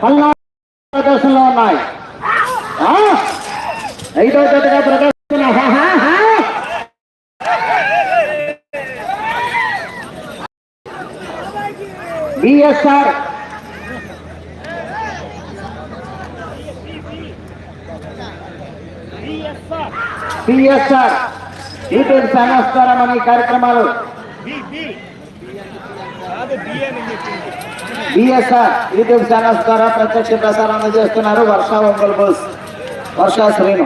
పల్నాడు ప్రదర్శనలో ఉన్నాయి. ఐదో జతగా ప్రదర్శన. హా, బిఎస్ఆర్ పిఎస్ఆర్ యూట్యూబ్ ఛానల్స్ ద్వారా కార్యక్రమాలు బిఎస్ఆర్ యూట్యూబ్ ఛానల్స్ ద్వారా ప్రత్యక్ష ప్రసారం అందజేస్తున్నారు వర్ష ఒంగోలు బుల్స్ వర్ష శ్రీను.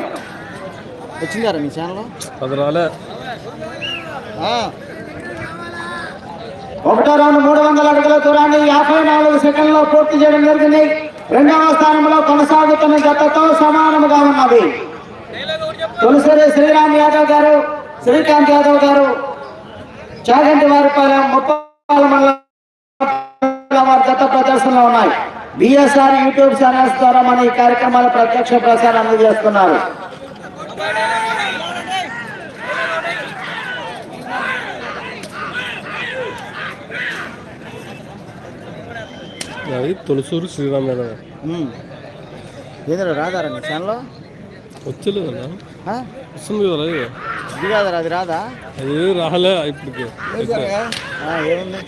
వచ్చిందారా మీ ఛానల్ ఒకటో రౌండ్ మూడు వందల అడుగుల దూరాన్ని యాభై నాలుగు సెకండ్లో పూర్తి చేయడం జరిగింది. రెండవ స్థానంలో కొనసాగుతున్న జతతో సమానముగా ఉన్నది. తొలిసరి శ్రీరామ్ యాదవ్ గారు శ్రీకాంత్ యాదవ్ గారు చాగంటి వారిపాలెం ముప్పాల మండలం జత ప్రదర్శనలో ఉన్నాయి. బిఎస్ఆర్ యూట్యూబ్ ఛానల్స్ ద్వారా మన ఈ కార్యక్రమాల ప్రత్యక్ష ప్రసారం అందజేస్తున్నారు. అది తొలసూరు శ్రీరామ్ యాదవ్ ఏంద్రా రాదారా మీ ఛానల్ వచ్చలేదు వస్తుంది కదా ఇది. కాదరా అది రాదా? అది రాలే ఇప్పటికి. ఏముంది?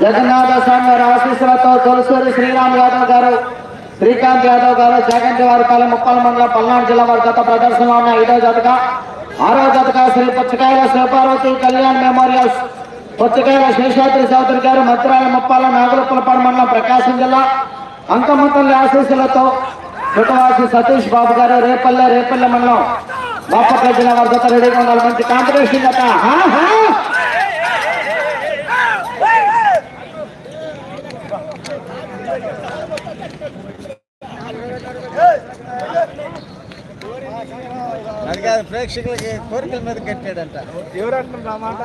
జగన్నాథ స్వామి వారి ఆశీస్సులతో తొలసూరి శ్రీరామ్ యాదవ్ గారు శ్రీకాంత్ యాదవ్ గారు జగన్ వారిపాలెం ముప్పాల మండలం పల్నాడు జిల్లా వారి గత ప్రదర్శనలో ఉన్న ఐదో జతగా ఆరో జతగా శ్రీ పుచ్చకాయల శివపార్వతి కళ్యాణ్ మెమోరియల్స్ పుచ్చకాయల శేషాద్రి చౌదరి గారు మధురాల ముప్పాల నాగులపులపాడు మండలం ప్రకాశం జిల్లా అంకమ్మతల్లి ఆశీస్సులతో పుట్టవాసి సతీష్ బాబు గారు రేపల్లె రేపల్లె మండలం బాపట్ల జిల్లా వారి గత రెడీగా ఉండాలి మంచి కాంపిటీషన్ గత హా, హా. అది కాదు ప్రేక్షకులకి కోరికల మీద కట్టాడంట. ఎవరు అంటున్నారు మాట?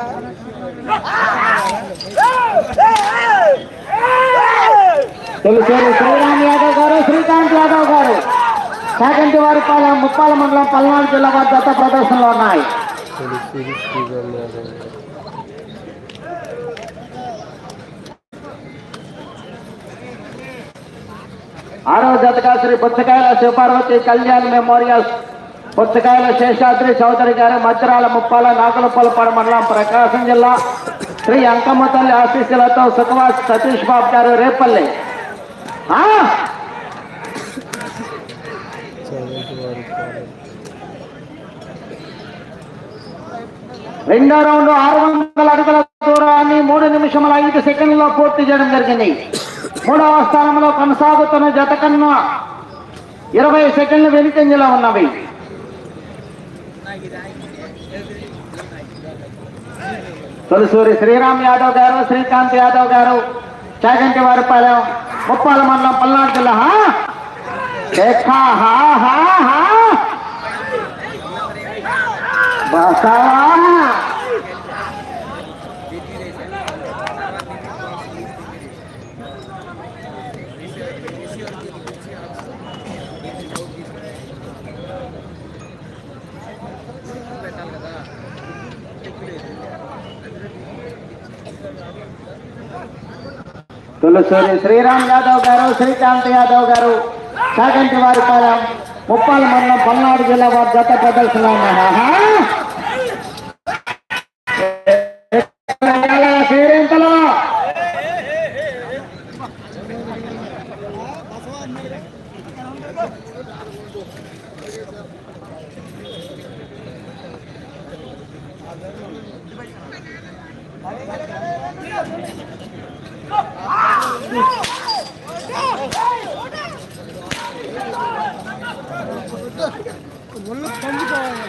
శ్రీరామ్ యాదవ్ గారు శ్రీకాంత్ యాదవ్ గారు. కాకంటి వారిపాలెం ముప్పాల మండలం పల్నాడు జిల్లా వారి గత ప్రదర్శనలో ఉన్నాయి. ఆరో జతగా శ్రీ పుచ్చకాయల శివపార్వతి కళ్యాణ్ మెమోరియల్స్. పుచ్చకాయల శేషాద్రి చౌదరి గారు మధ్యరాల ముప్పాల నాగలపల్లిపాడ మండలం ప్రకాశం జిల్లా శ్రీ అంకమ్మ తల్లి ఆశీస్సులతో సుఖవాస్ సతీష్ బాబు గారు రేపల్లి. రెండో రౌండ్ ఆరు వందల అడుగుల దూరాన్ని మూడు నిమిషముల ఐదు సెకండ్లో పూర్తి చేయడం జరిగింది. మూడవ స్థానంలో కొనసాగుతున్న జత కన్నా ఇరవై సెకండ్లు వెనుకంజలో ఉన్నవి. తొలిసూరి శ్రీరామ్ యాదవ్ గారు శ్రీకాంత్ యాదవ్ గారు చాగంటి వారిపాలెం ముప్పాల మండలం పల్నాడు జిల్లా. హా? హా హా హా శ్రీరామ్ యాదవ్ గారు శ్రీకాంత్ యాదవ్ గారు సాగంటి వారి పాలెం ముప్పాల మండలం పల్నాడు జిల్లా వారి జత ప్రదర్శన పేరెంతలో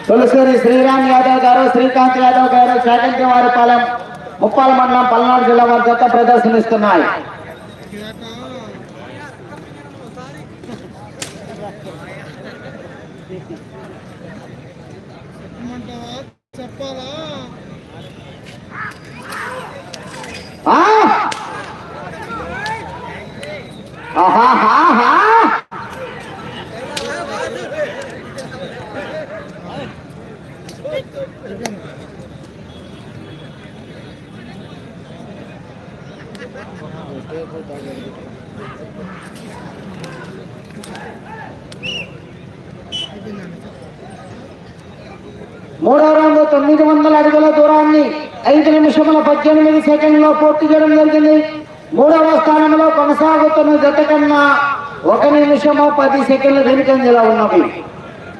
తులసూరి శ్రీరామ్ యాదవ్ గారు శ్రీకాంత్ యాదవ్ గారు చాగంటి వారిపాలెం ముప్పాల మండలం పల్నాడు జిల్లా వారి జత ప్రదర్శనిస్తున్నాయి. ఆహా ఆహాహాహా! మూడో రౌండ్ తొమ్మిది వందల అడుగుల దూరాన్ని ఐదు నిమిషముల పద్దెనిమిది సెకండ్లో పూర్తి చేయడం జరిగింది. మూడవ స్థానంలో కొనసాగుతున్న జత కన్నా ఒక నిమిషము పది సెకండ్ల వెనుకంజలో ఉన్నవి.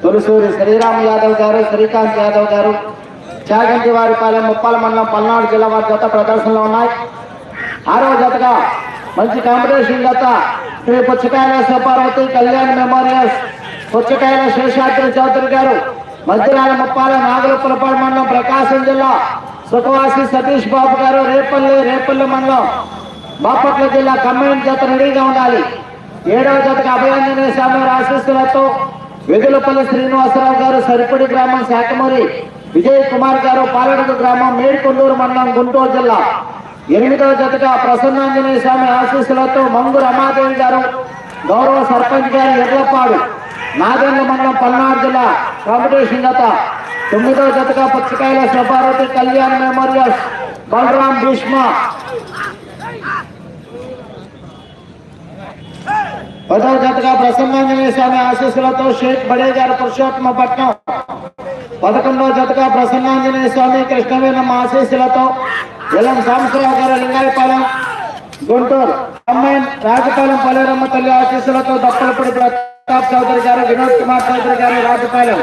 తొలిసూరి శ్రీరామ్ యాదవ్ గారు శ్రీకాంత్ యాదవ్ గారు చాగంటి వారిపాలెం ముప్పాల మండలం పల్నాడు జిల్లా వారి జత ప్రదర్శనలో ఉన్నాయి. ఆరో జతగా మంచి కాంపిటీషన్ జత శ్రీ పుచ్చకాయల శపార్వతి కళ్యాణ్ మెమోరియల్స్ పుచ్చకాయల శేషాద్రి చౌదరి గారు మధ్యరాల ముప్పాల నాగలపులపాడు మండలం ప్రకాశం జిల్లా సుఖవాసి సతీష్ బాబు గారు రేపల్లి రేపల్లి మండలం బాపట్ల జిల్లా కమ్యూనిటీ జత రెడీగా ఉండాలి. ఏడవ జతకు అభయాంజనేయ స్వామి వారి ఆశీస్సులతో వెదులపల్లి శ్రీనివాసరావు గారు సరిపడి గ్రామం శాఖమూరి విజయ్ కుమార్ గారు పాలడుగు గ్రామం మేడికొండూరు మండలం గుంటూరు జిల్లా. ఎనిమిదవ జతగా ప్రసన్నాంజనేయ స్వామి ఆశీస్సులతో మంగు రమాదేవి గారు గౌరవ సర్పంచ్ గారు ఎర్లపాడు నాగేంద్ర మండలం పల్నాడు జిల్లా కాంపిటీషన్ జత. తొమ్మిదవ జతగా పుచ్చకాయల శుభారతి కళ్యాణ్ మెమోరియల్స్ బలరాం భీష్మ. పదవ జతగా ప్రసన్నాంజనేయ స్వామి ఆశీస్సులతో షేక్ బడే గారు పురుషోత్తమపట్నం పదకొండవ జతగా ప్రసన్నాంజనేయ స్వామి కృష్ణవేణమ్మ ఆశీస్సులతో ఎల్ఎం సాంబశివరావు గారు లింగాయపాలెం గుంటూరు. అమ్మాయి రాజపాలెం పల్లెరమ్మ తల్లి ఆశీస్సులతో దప్పలపూడి ప్రతాప్ చౌదరి గారు వినోద్ కుమార్ చౌదరి గారు రాజపాలెం.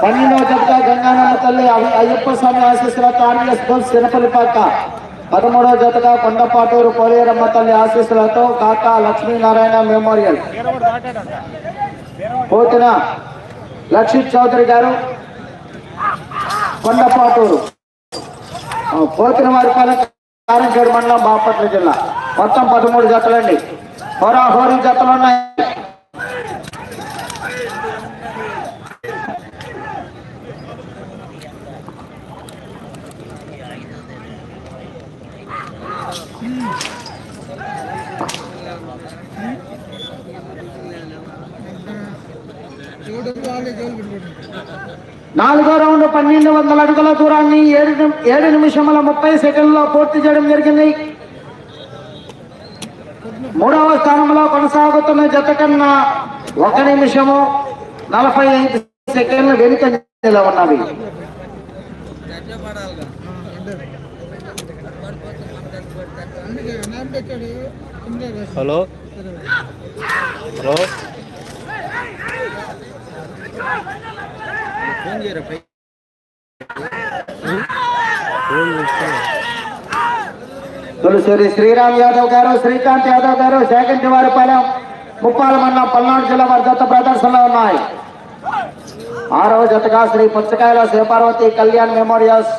పన్నెండవ జత గంగానమ్మ తల్లి అయ్యప్ప స్వామి ఆశీస్సులతో ఆర్ఎస్ బోల్స్ చినపల్లిపాక పదమూడవ జతగా కొండపాటూరు కోలేరమ్మ తల్లి ఆశీస్సులతో కాకా లక్ష్మీనారాయణ మెమోరియల్. పోతిన లక్షిత్ చౌదరి గారు కొండపాటూరు. పోతిన వారి కారంచేడు మండలం బాపట్ల జిల్లా. మొత్తం పదమూడు జతలండి హోరాహోరీ జతలు ఉన్నాయి. నాలుగో రౌండ్ పన్నెండు వందల అడుగుల దూరాన్ని ఏడు ఏడు నిమిషముల ముప్పై సెకండ్లో పూర్తి చేయడం జరిగింది. మూడవ స్థానంలో కొనసాగుతున్న జత కన్నా ఒక నిమిషము నలభై ఐదు సెకండ్లు వెనుక ఉన్నవి. హలో? హలో? ఫోన్ చేయరా పై? ఫోన్ చేస్తా తొలిసూరి శ్రీరామ్ యాదవ్ గారు శ్రీకాంత్ యాదవ్ గారు సేకంటి వారిపాలెం ముప్పాల మండలం పల్నాడు జిల్లా వారి జత ప్రదర్శనలో ఉన్నాయి. ఆరవ జతగా శ్రీ పుచ్చకాయల శివపార్వతి కళ్యాణ్ మెమోరియల్స్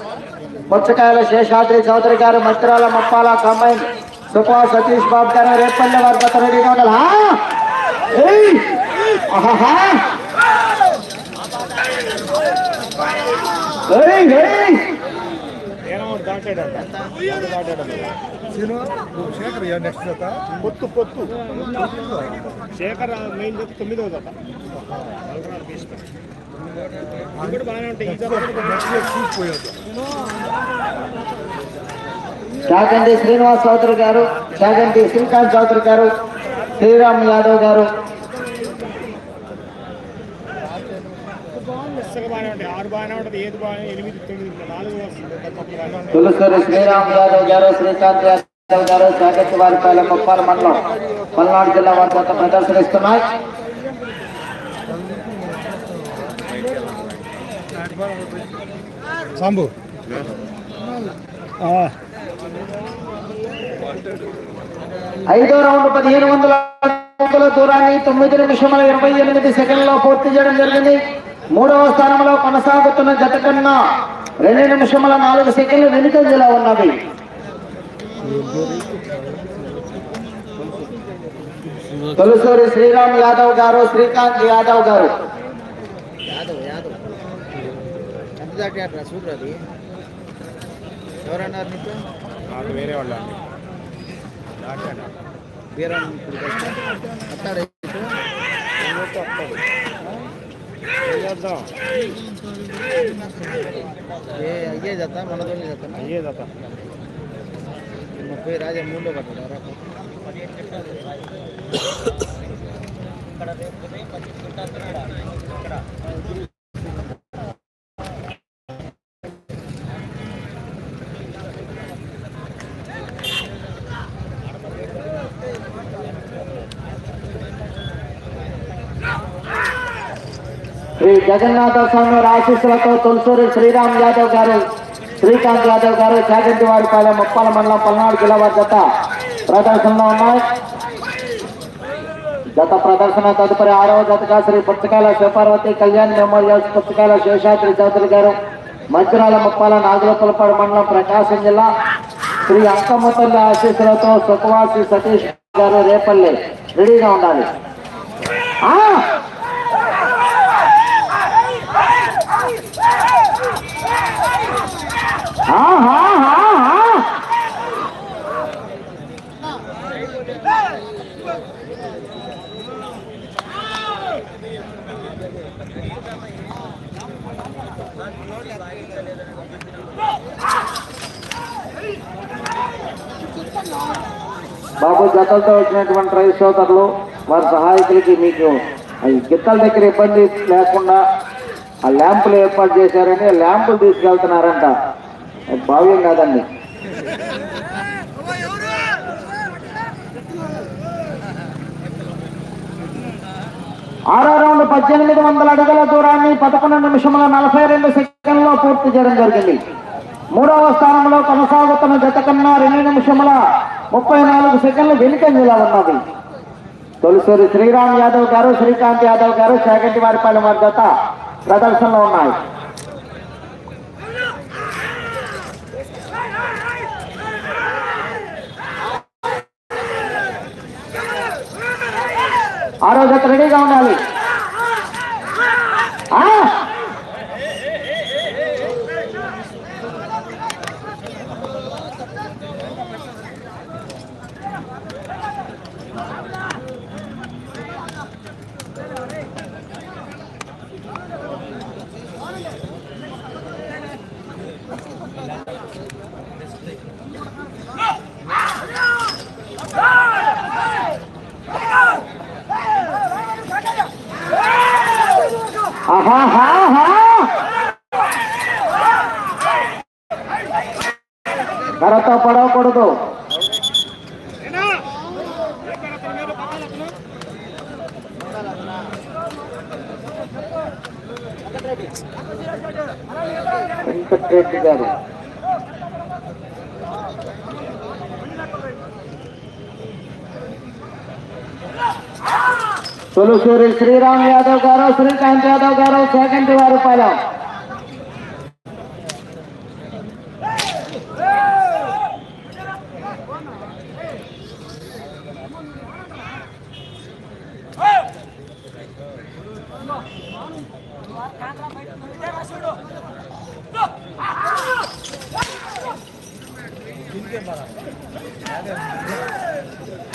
పుచ్చకాయల శేషాద్రి చౌదరి గారు మత్రాల ముప్పాల కంబైన్ సుపా సతీష్ బాబు గారు రేపల్లె వారి జత రెడీగా ఉండాలి శేఖర్ నెక్స్ట్ జత పొత్తు పొత్తు శేఖర్ మెయిన్ జత తొమ్మిదవ జత బాగానే ఉంటాయి చాగంటి శ్రీనివాస్ చౌదరి గారు చాగంటి శ్రీకాంత్ చౌదరి గారు శ్రీరామ్ యాదవ్ గారు. తులసూరి శ్రీరామ్ యాదవ్ గారు శ్రీకాంత్ యాదవ్ గారు చాగంటి వారిపాలెం ముప్పాల మండలం పల్నాడు జిల్లా వారి చేత ప్రదర్శనిస్తున్నాయి. సాంబు. ఐదో రౌండ్ పదిహేను వందల అడుగుల దూరాన్ని తొమ్మిది నిమిషముల ఇరవై ఎనిమిది సెకండ్లో పూర్తి చేయడం జరిగింది. మూడవ స్థానంలో కొనసాగుతున్న జత కన్నా రెండు నిమిషముల నాలుగు సెకండ్లు వెనుకంజలో ఉన్నవి. తొలిసూరి శ్రీరామ్ యాదవ్ గారు శ్రీకాంత్ యాదవ్ గారు. ఎవరన్నారు వేరే వాళ్ళు ఏం అయ్యే జత మనతో జత అయ్యే జత ముప్పై రాజా మూడులో పట్టాడు శ్రీ జగన్నాథ స్వామి ఆశీస్సులతో తులసూరి శ్రీరామ్ యాదవ్ గారు శ్రీకాంత్ యాదవ్ గారు చాగంటివారిపాలెం ముప్పాల మండలం పల్నాడు జిల్లా వారి జత ప్రదర్శనలో ఉన్నాయి. గత ప్రదర్శన తదుపరి ఆరవ జతగా శ్రీ పుస్తకాల శివపార్వతి కళ్యాణ్ మెమోరియల్స్ పుస్తకాల శేషాద్రి చౌదరి గారు మంచిరాల ముప్పాల నాగులపలపాడు మండలం ప్రకాశం జిల్లా శ్రీ అంకమ్మతల్లి ఆశీస్సులతో సుఖవాసి సతీష్ గారు రేపల్లి రెడీగా ఉండాలి ఆ! ఆహా, ఆహా. బాబు జతలతో వచ్చినటువంటి రైతు సోదరులు వారి సహాయకులకి మీకు ఈ గిత్తల దగ్గర ఇబ్బంది లేకుండా ఆ ల్యాంపులు ఏర్పాటు చేశారని ఆ ల్యాంపులు తీసుకెళ్తున్నారంట. భావ్యం కాదండి. ఆరో రౌండ్ పద్దెనిమిది వందల అడుగుల దూరాన్ని పదకొండు నిమిషముల నలభై రెండు సెకండ్లో పూర్తి చేయడం జరిగింది. మూడవ స్థానంలో కొనసాగుతున్న జత కన్నా రెండు నిమిషముల ముప్పై నాలుగు సెకండ్లు వెనుకంజలా ఉన్నది. తొలిసూరి శ్రీరామ్ యాదవ్ గారు శ్రీకాంత్ యాదవ్ గారు చాగంటి వారిపాలెం వారి జత ప్రదర్శనలో ఉన్నాయి. ఆరో జత రెడీగా ఉండాలి ఆ! ఆహాహాహా! కర్రతో పడవకూడదు వెంకటరెడ్డి గారు తొలుసూరి శ్రీరామ్ యాదవ్ గారు శ్రీకాంత్ యాదవ్ గారు సెకండ్ వారు పాలెం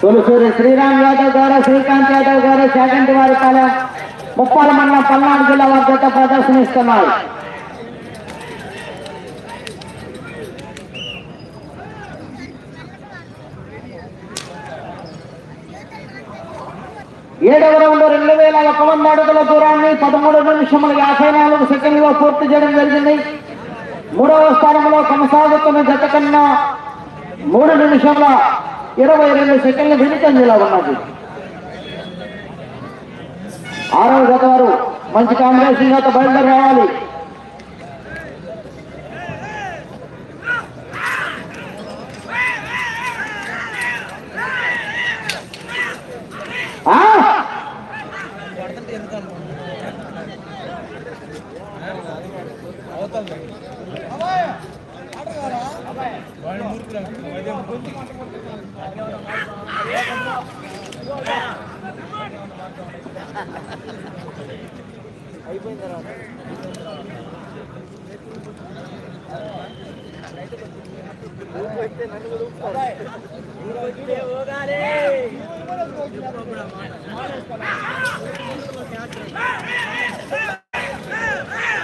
తొలిసూరి శ్రీరామ్ యాదవ్ గారు శ్రీకాంత్ యాదవ్ గారు సెకండ్ వారి పాలెం ముప్పాల మండలం పల్నాడు జిల్లా వారి ప్రదర్శనిస్తున్నారు. ఏడవ రౌండ్ రెండు వేల ఒక వంద అడుగుల దూరాన్ని పదమూడు నిమిషముల యాభై నాలుగు సెకండ్లో పూర్తి చేయడం జరిగింది. మూడవ స్థానంలో కొనసాగుతున్న జత కన్నా మూడు నిమిషముల ఇరవై రెండు సెకండ్ల వెనుకంజలో ఉన్నది. ఆరవ జత వారు మంచి కాంబినేషన్ జత బయలుదేరి రావాలి.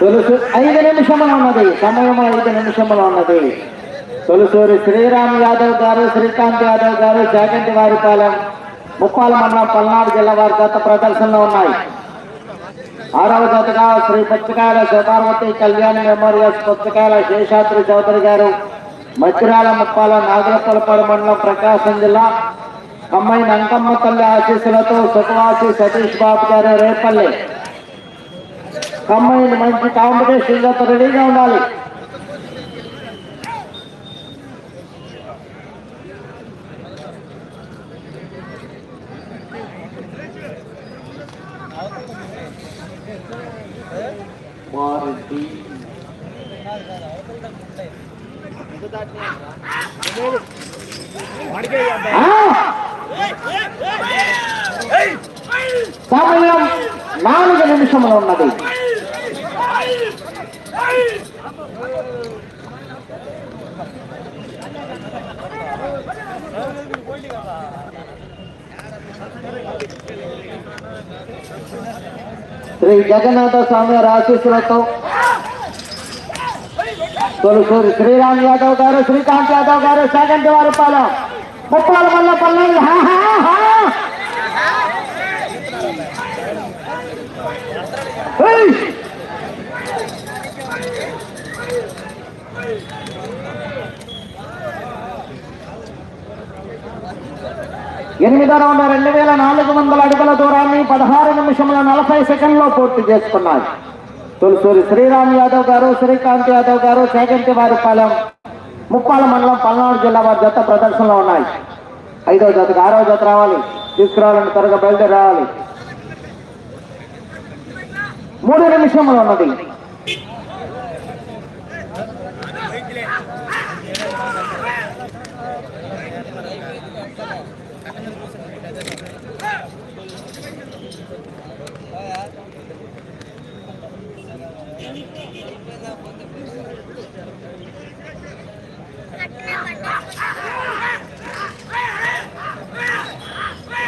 తొలుసు ఐదు నిమిషములు ఉన్నది. సమయం ఐదు నిమిషములు ఉన్నది. తొలుసూరి శ్రీరామ్ యాదవ్ గారు శ్రీకాంత్ యాదవ్ గారు జాగంటి వారిపాలెం ముప్పాల మండలం పల్నాడు జిల్లా వారి గత ప్రదర్శనలో ఉన్నాయి. ఆరవ జతగా శ్రీ పుచ్చకాయల శివపార్వతి కళ్యాణ్ మెమోరియల్స్ పుచ్చకాయల శేషాద్రి చౌదరి గారు మధ్యరాల ముప్పాల నాగరపలపాడు మండలం ప్రకాశం జిల్లా అమ్మాయి నంకమ్మ తల్లి ఆశీస్సులతో సుఖవాసి సతీష్ బాబు గారు రేపల్లి. అమ్మాయిని మంచి కాంపిటీషన్ జత రెడీగా ఉండాలి వారెడ్డి వాడికే ఆ! సమయం నాలుగు నిమిషములు ఉన్నది శ్రీ జగన్నాథ స్వామి ఆశీస్సులతో తొలుసూరి శ్రీరామ్ యాదవ్ గారు శ్రీకాంత్ యాదవ్ గారు సెకండ్ వారి పాలెం ముప్పాల మల్ల పల్లెలు ఎనిమిది రౌండ్ రెండు వేల నాలుగు వందల అడుగుల దూరాన్ని పదహారు నిమిషముల నలభై సెకండ్లో పూర్తి చేసుకున్నారు. తొలిసూరి శ్రీరామ్ యాదవ్ గారు శ్రీకాంత్ యాదవ్ గారు చేగంటి వారి పాలెం ముప్పాల మండలం పల్నాడు జిల్లా వారి జత ప్రదర్శనలో ఉన్నాయి. ఐదో జతకు ఆరో జత రావాలి. తీసుకురావాలని త్వరగా బయలుదేరి రావాలి మూడు నిమిషములు ఉన్నది.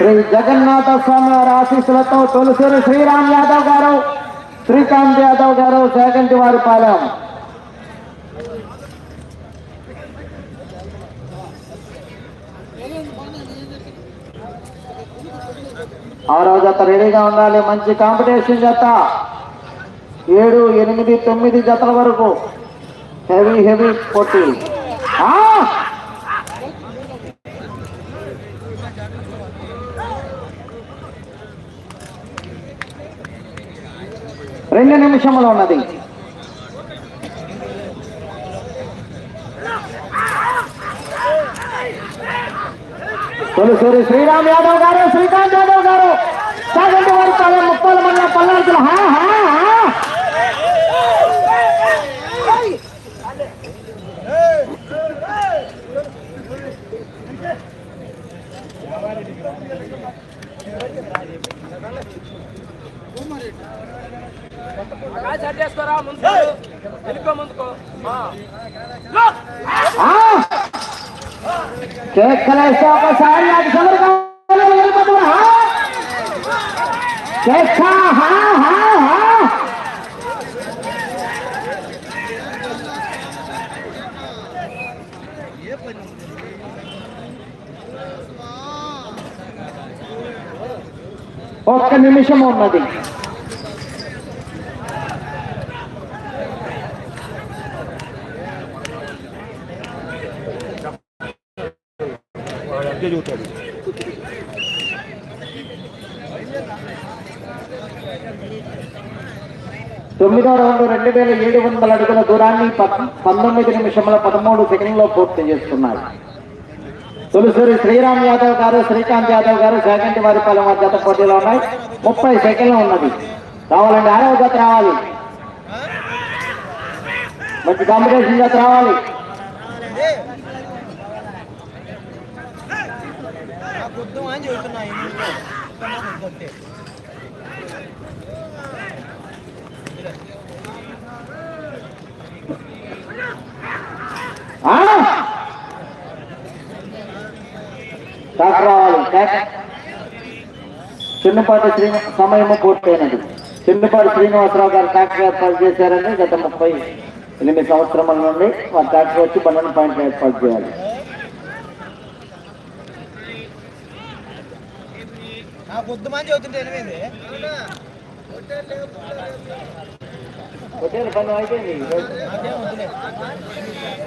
శ్రీ జగన్నాథ స్వామి వారి ఆశీస్సులతో తొలిసూరి శ్రీరామ్ యాదవ్ గారు శ్రీకాంత్ యాదవ్ గారు సేకంటి వారి పాలెం. ఆరో జత రెడీగా ఉండాలి మంచి కాంపిటీషన్ జత. ఏడు ఎనిమిది తొమ్మిది జతల వరకు హెవీ హెవీ పోటీ ఆ! రెండు నిమిషములు ఉన్నది. తొలిసూరి శ్రీరామ్ యాదవ్ గారు శ్రీకాంత్ యాదవ్ గారు సాగంటి వారి పాలెం ముప్పాల మండలం పల్నాడు జిల్లా. హా, హా, హా. ఆ! కేకలేస్తే ఒకసారి అది సమరుగా వెళ్ళిపోతున్నా. హా? కేక, హా, హా, హా. ఒక్క నిమిషం ఉన్నది తొమ్మిదో రౌండ్ రెండు వేల ఏడు వందల అడుగుల దూరాన్ని పంతొమ్మిది నిమిషముల పదమూడు సెకండ్లో పూర్తి చేస్తున్నారు. తొలిసూరి శ్రీరామ్ యాదవ్ గారు శ్రీకాంత్ యాదవ్ గారు సెకండ్ వారి పాలెం వారి పోటీలో ఉన్నాయి. ముప్పై సెకండ్లు ఉన్నది. రావాలండి ఆరవ జత రావాలి. మంచి కాంపిటీషన్ జత రావాలి. చెబుతున్నా రావాలి. చిన్నపాటి శ్రీ సమయము పూర్తయినది. చిన్నపాటి శ్రీనివాసరావు గారు ట్రాక్టర్ ఏర్పాటు చేశారని గత ముప్పై ఎనిమిది సంవత్సరముల నుండి వారి ట్రాక్టర్ వచ్చి పన్నెండు పాయింట్లు ఏర్పాటు చేయాలి.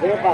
రేపా?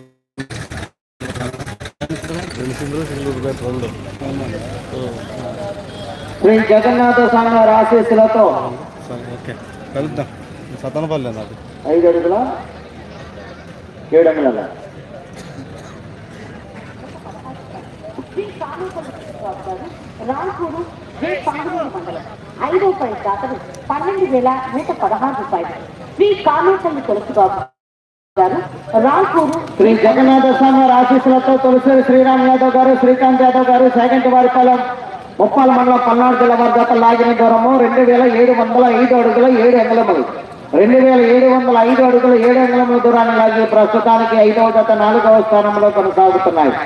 శ్రీ జగన్నాథ స్వామి వారి ఆశీస్సులతో కలుద్దాం. సతనపల్లి ఐదు అడుగుల? ఏడు అంగుళాల? రాంపూరు జే పాండవ మండలం. ఐదో పై శాతం పన్నెండు వేల నూట పదహారు రూపాయలు. శ్రీ కామేశ్వరి తులసి బాబు గారు రాంపూరు శ్రీ జగన్నాథ స్వామి వారి ఆశీస్సులతో తులసిరి శ్రీరామ్ యాదవ్ గారు శ్రీకాంత్ యాదవ్ గారు సెకండ్ వారిపాలెం ముప్పాల మండలం పల్నాడు జిల్లా వారి లాగిన దూరము రెండు వేల ఏడు వందల ఐదు అడుగుల ఏడు అంగుళములు రెండు వేల ఏడు వందల ఐదు అడుగుల ఏడు అంగుళముల దూరాన్ని లాగి ప్రస్తుతానికి ఐదవ గత నాలుగవ స్థానంలో కొనసాగుతున్నాయి.